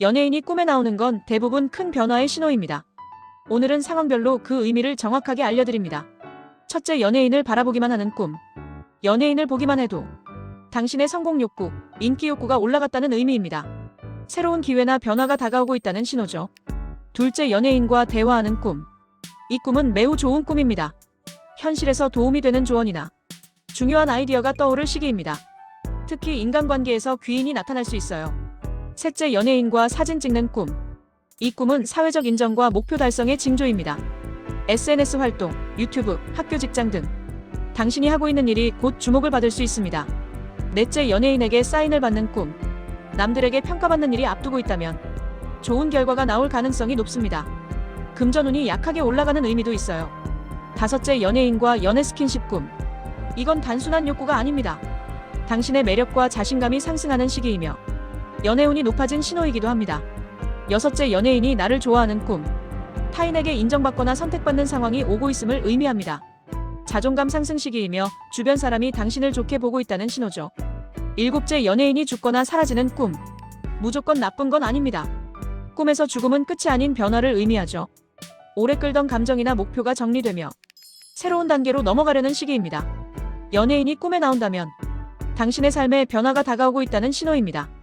연예인이 꿈에 나오는 건 대부분 큰 변화의 신호입니다. 오늘은 상황별로 그 의미를 정확하게 알려드립니다. 첫째, 연예인을 바라보기만 하는 꿈. 연예인을 보기만 해도 당신의 성공 욕구, 인기 욕구가 올라갔다는 의미입니다. 새로운 기회나 변화가 다가오고 있다는 신호죠. 둘째, 연예인과 대화하는 꿈. 이 꿈은 매우 좋은 꿈입니다. 현실에서 도움이 되는 조언이나 중요한 아이디어가 떠오를 시기입니다. 특히 인간관계에서 귀인이 나타날 수 있어요. 셋째, 연예인과 사진 찍는 꿈. 이 꿈은 사회적 인정과 목표 달성의 징조입니다. SNS 활동, 유튜브, 학교 직장 등 당신이 하고 있는 일이 곧 주목을 받을 수 있습니다. 넷째, 연예인에게 사인을 받는 꿈. 남들에게 평가받는 일이 앞두고 있다면 좋은 결과가 나올 가능성이 높습니다. 금전운이 약하게 올라가는 의미도 있어요. 다섯째, 연예인과 연애 스킨십 꿈. 이건 단순한 욕구가 아닙니다. 당신의 매력과 자신감이 상승하는 시기이며 연애운이 높아진 신호이기도 합니다. 여섯째, 연예인이 나를 좋아하는 꿈. 타인에게 인정받거나 선택받는 상황이 오고 있음을 의미합니다. 자존감 상승 시기이며 주변 사람이 당신을 좋게 보고 있다는 신호죠. 일곱째, 연예인이 죽거나 사라지는 꿈. 무조건 나쁜 건 아닙니다. 꿈에서 죽음은 끝이 아닌 변화를 의미하죠. 오래 끌던 감정이나 목표가 정리되며 새로운 단계로 넘어가려는 시기입니다. 연예인이 꿈에 나온다면 당신의 삶에 변화가 다가오고 있다는 신호입니다.